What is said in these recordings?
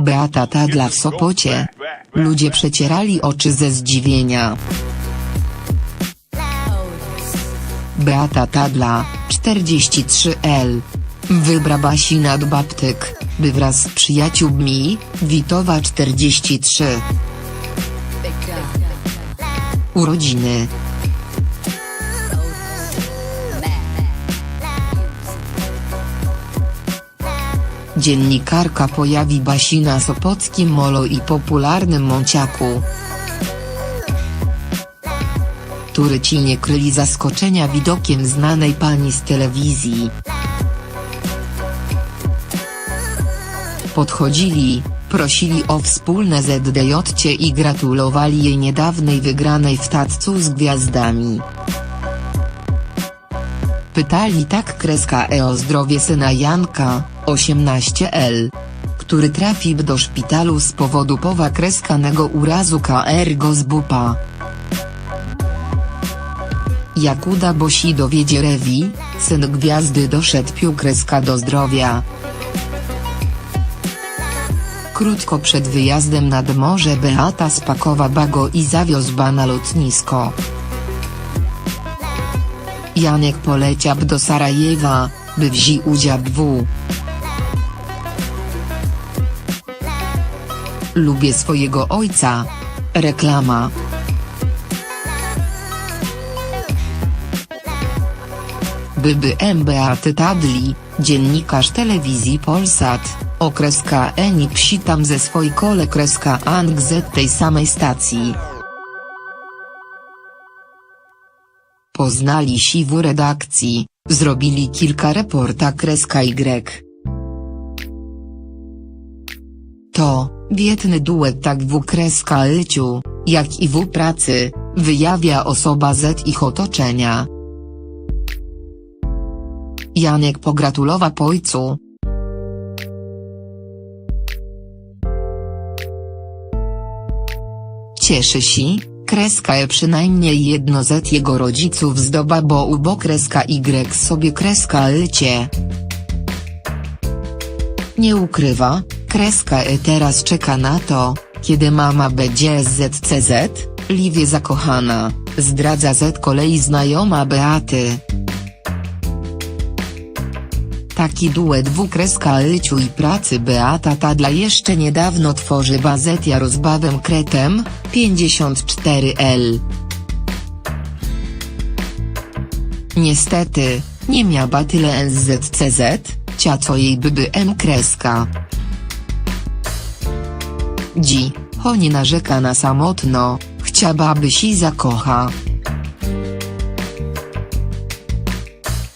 Beata Tadla w Sopocie. Ludzie przecierali oczy ze zdziwienia. Beata Tadla, 43L. Wybra Basi nad Baptyk, by wraz z przyjaciółmi, Witowa 43. Urodziny. Dziennikarka pojawi Basi na Sopockim Molo i popularnym Monciaku. Turyci nie kryli zaskoczenia widokiem znanej pani z telewizji. Podchodzili, prosili o wspólne ZDJ i gratulowali jej niedawnej wygranej w Taccu z gwiazdami. Pytali tak kreska E o zdrowie syna Janka, 18L, który trafił do szpitalu z powodu powa kreskanego urazu KR go z bupa. Jak uda Bosi dowiedzie Rewi, syn gwiazdy doszedł pił kreska do zdrowia. Krótko przed wyjazdem nad morze Beata spakowa bago i zawiozła na lotnisko. Janek poleciał do Sarajewa, by wzi udział w Lubię swojego ojca. Reklama. Byby M. Beaty Tadli, dziennikarz telewizji Polsat, okreska Eni psitam ze swojej kole kreska Ang z tej samej stacji. Poznali si w redakcji, zrobili kilka reporta kreska Y. To, wietny duet tak w kreska Lyciu, jak i w pracy, wyjawia osoba z ich otoczenia. Janek pogratulował ojcu. Cieszy się, kreska E przynajmniej jedno z jego rodziców zdoba bo ubo kreska Y sobie kreska Lycie. Nie ukrywa, kreska E teraz czeka na to, kiedy mama będzie z ZCZ, Liwie zakochana, zdradza Z kolei znajoma Beaty. Taki duet dwukreska Lyciu i pracy Beata Tadla jeszcze niedawno tworzy Bazetia rozbawem Kretem, 54L. Niestety, nie miała tyle NZCZ, cia co jej byby M kreska. Dzi, ho nie narzeka na samotno, chciałaby się zakocha.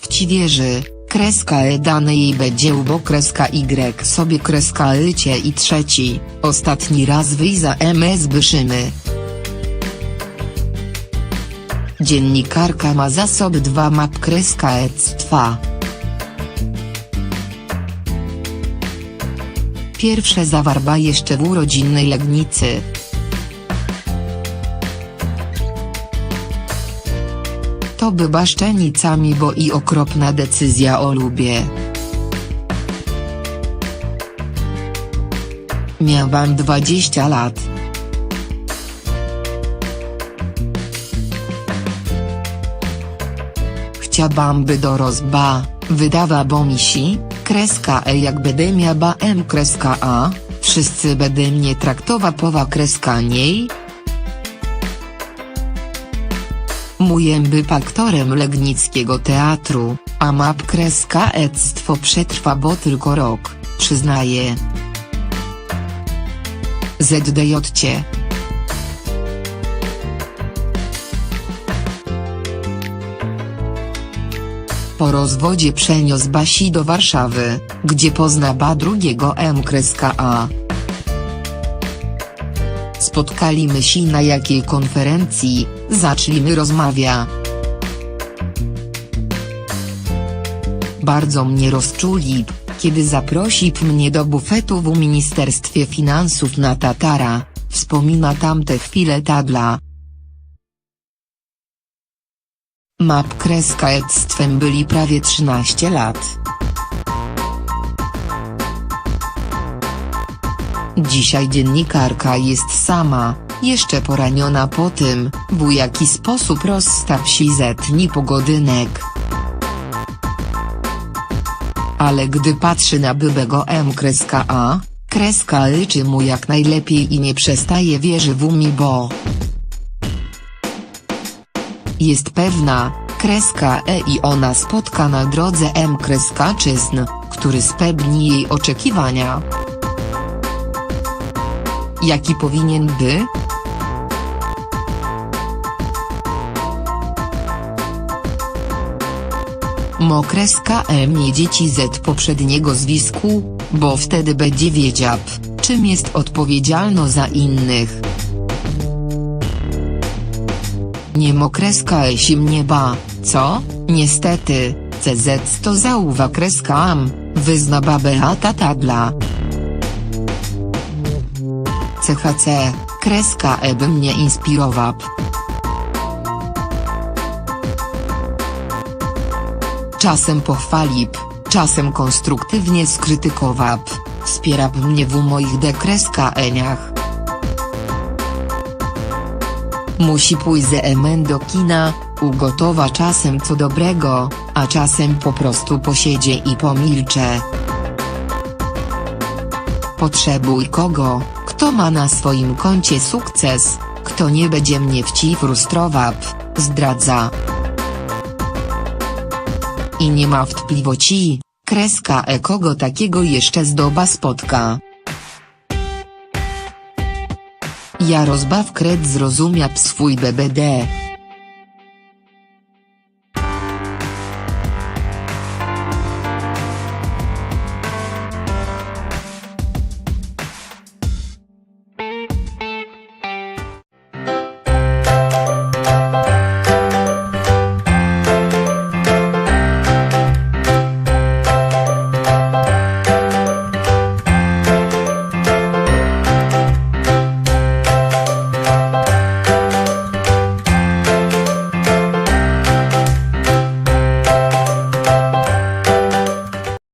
W ci wierzy, kreska E dane jej będzie ubo kreska Y sobie kreska Lycie i trzeci, ostatni raz wyj za MS Byszymy. Dziennikarka ma zasoby 2 map kreska ectwa. Pierwsze zawarba jeszcze w urodzinnej Legnicy. To była szczenicami bo i okropna decyzja o lubie. Miałam 20 lat. Chciałam by do rozba, wydawa bo misi, kreska e jak będę miała m kreska a, wszyscy będę mnie traktowa powa kreska niej, Mój by aktorem Legnickiego Teatru, a map kreska ectwo przetrwa bo tylko rok, przyznaje. ZDJ. Po rozwodzie przeniósł Basi do Warszawy, gdzie pozna ba drugiego M kreska A. Spotkaliśmy się na jakiej konferencji, zaczliśmy rozmawia. Bardzo mnie rozczuli, kiedy zaprosił mnie do bufetu w Ministerstwie Finansów na Tatara, wspomina tamte chwile Tadla. Map kreska ectwem byli prawie 13 lat. Dzisiaj dziennikarka jest sama, jeszcze poraniona po tym, w jaki sposób rozstaw się zetni pogodynek. Ale gdy patrzy na bybego M kreska A, kreska liczy mu jak najlepiej i nie przestaje wierzy w umi bo jest pewna, kreska E i ona spotka na drodze M kreska czyzn, który spełni jej oczekiwania. Jaki powinien by? Mo kreska M nie dzieci Z poprzedniego zwisku, bo wtedy będzie wiedział, czym jest odpowiedzialno za innych. Nie mo kreska esim nieba, co? Niestety, CZ to zauwa kreska am, wyzna babę tata dla. CHC, kreska E by mnie inspirował. Czasem pochwalib, czasem konstruktywnie skrytykował, wspiera mnie w moich dekreska Musi pójść ze emen do kina, ugotowa czasem co dobrego, a czasem po prostu posiedzie i pomilcze. Potrzebuj kogo, kto ma na swoim koncie sukces, kto nie będzie mnie wci frustrował, zdradza. I nie ma wątpliwości, kreska e kogo takiego jeszcze zdoba spotka. Ja rozbaw kred zrozumiał swój BBD,